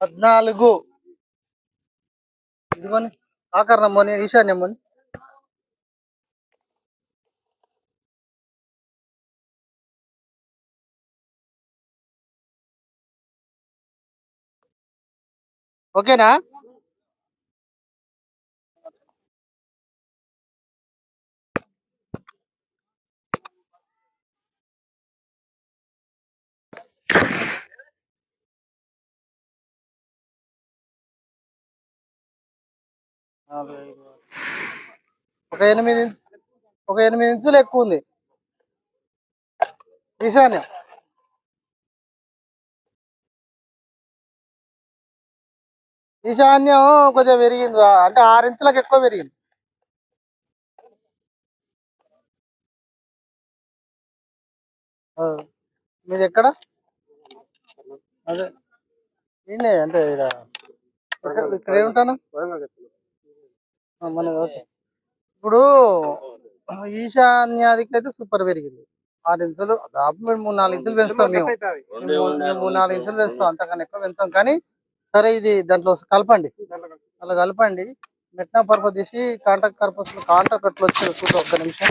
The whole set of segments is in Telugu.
పద్నాలుగు. ఇదిగోని ఆకరణమ్మని ఈశాన్యమ్మని ఓకేనా? ఒక ఎనిమిది ఒక ఎనిమిది ఇంచులు ఎక్కువ ఉంది. ఈశాన్యం. ఈశాన్యం కొంచెం పెరిగింది అంటే ఆరు ఇంచులకు ఎక్కువ పెరిగింది. మీది ఎక్కడ? అదే. అంటే ఇక్కడ? ఇక్కడ ఏముంటాను? మనది ఓకే. ఇప్పుడు ఈశాన్యాదికి అయితే సూపర్ పెరిగింది. ఆరు ఇంచులు దాదాపు మేము మూడు నాలుగు ఇంచులు పెంచుతాం మేము. మూడు నాలుగు ఇంచులు పెంచుతాం అంతకన్నా ఎక్కువ పెంచుతాం. కానీ సరే ఇది దాంట్లో కలపండి. అలా కలపండి. మెట్నా పర్పస్ తీసి కాంటాక్ట్ పర్పస్ కాంటాక్ట్ అట్లా వచ్చింది చూద్దాం ఒక్క నిమిషం.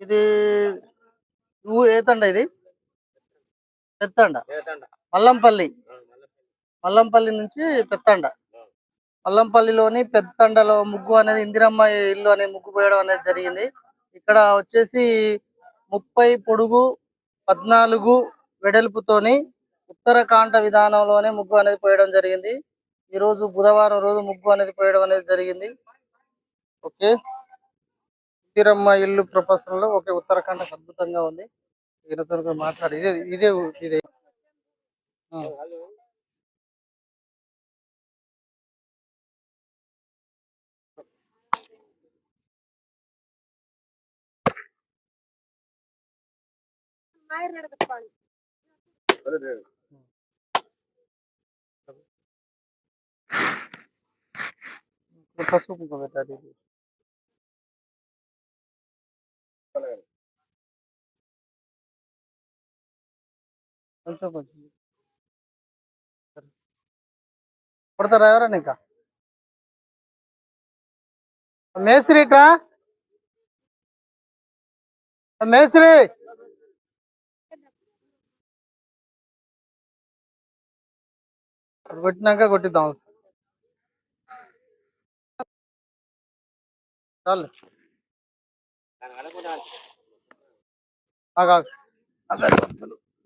ఇది ఏతండ ఇది? పెత్తండ మల్లంపల్లి. మల్లంపల్లి నుంచి పెత్తండ. మల్లంపల్లిలోని పెత్తండలో ముగ్గు అనేది ఇందిరమ్మ ఇల్లు అనే ముగ్గు పోయడం అనేది జరిగింది. ఇక్కడ వచ్చేసి ముప్పై పొడుగు పద్నాలుగు వెడల్పుతోని ఉత్తరకాండ విధానంలోనే ముగ్గు అనేది పోయడం జరిగింది. ఈ రోజు బుధవారం రోజు ముగ్గు అనేది పోయడం అనేది జరిగింది. ఓకే. ఇందిరమ్మ ఇల్లు ప్రపంచంలో ఓకే ఉత్తరాఖండ్ అద్భుతంగా ఉంది. ఈయనతో మాట్లాడి ఇదే ఇదే ఇదే. పసుపు పెట్టాలి. కొంచెం కొంచెం. కొడతారా ఎవరన్నా ఇంకా? మేస్త్రి ఇట్రా? మేస్త్రి! అది కొట్టినాక కొట్టిద్దాం. చాలు.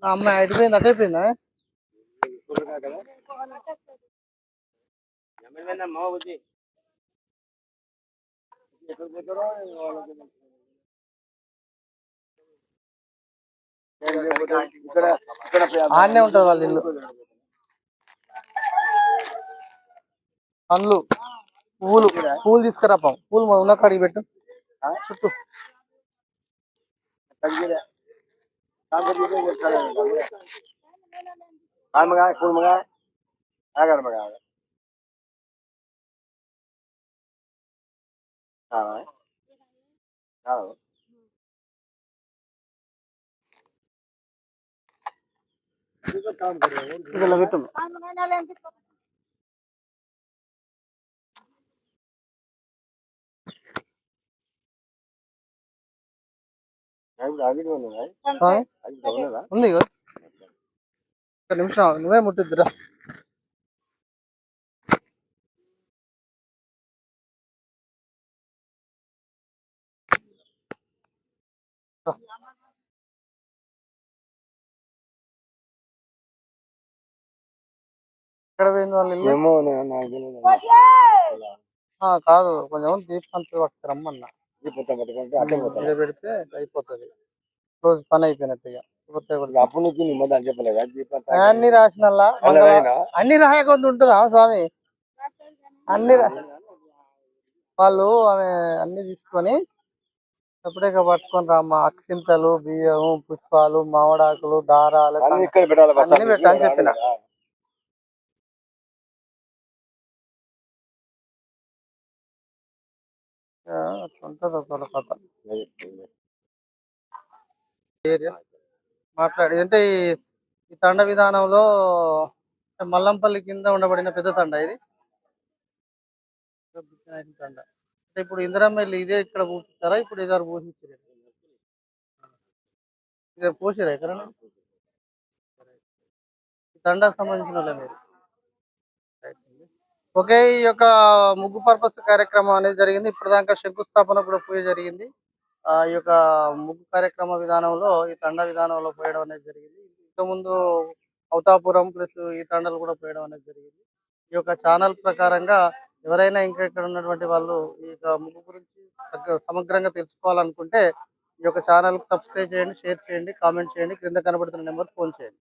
నా అమ్మాయి అడిపోయింది అటైపోయిందా? ఆడనే ఉంటుంది వాళ్ళ ఇల్లు పండ్లు పువ్వులు పువ్వులు తీసుకురా పాం పూలు మన ఉన్న కాడికి పెట్టు చుట్టూ ఆమెగా కుటుంబగా ఆగడమగా ఇదిలా పెట్టు ఉంది ఒక నిమిషం నువ్వే ముట్టిద్దురా ఎక్కడ పోయింది వాళ్ళ ఏమో నాకు కాదు కొంచెం దీపంతో రమ్మన్నా. పెడితే అయిపోతుంది. రోజు పని అయిపోయినట్టు ఇక. అప్పుడు నుంచి నీ మొదలు చెప్పలేదా? అన్ని రాసినల్లా? అన్ని రాయకుండా ఉంటుందా స్వామి? అన్ని వాళ్ళు ఆమె అన్ని తీసుకొని ఎప్పుడేక పట్టుకొని రామ్మా అక్షింతలు బియ్యము పుష్పాలు మామిడాకులు దారాలు అన్ని పెట్టాలని చెప్పిన. ఆ, అట్లా ఉంటుంది ఒక కథ మాట్లాడి అంటే ఈ తండ విధానంలో మల్లంపల్లి కింద ఉండబడిన పెద్ద తండ ఇది? తండ. అంటే ఇప్పుడు ఇందిరమ్మ ఇల్లు ఇదే ఇక్కడ పూజిస్తారా? ఇప్పుడు ఇదారు పూజించారు ఇదే పూసిరా ఇక్కడ ఈ తండాకు సంబంధించిన వాళ్ళే మీరు? ఒకే ఈ యొక్క ముగ్గు పర్పస్ కార్యక్రమం అనేది జరిగింది. ఇప్పటిదాకా శంకుస్థాపన కూడా పూజ జరిగింది. ఆ ఈ యొక్క ముగ్గు కార్యక్రమ విధానంలో ఈ తండ విధానంలో పోయడం అనేది జరిగింది. ఇంతకుముందు అవతాపురం ప్లస్ ఈ తండలు కూడా పోయడం అనేది జరిగింది. ఈ యొక్క ఛానల్ ప్రకారంగా ఎవరైనా ఇంకా ఇక్కడ ఉన్నటువంటి వాళ్ళు ఈ యొక్క ముగ్గు గురించి సమగ్రంగా తెలుసుకోవాలనుకుంటే ఈ యొక్క ఛానల్ సబ్స్క్రైబ్ చేయండి షేర్ చేయండి కామెంట్ చేయండి. క్రింద కనబడుతున్న నెంబర్ ఫోన్ చేయండి.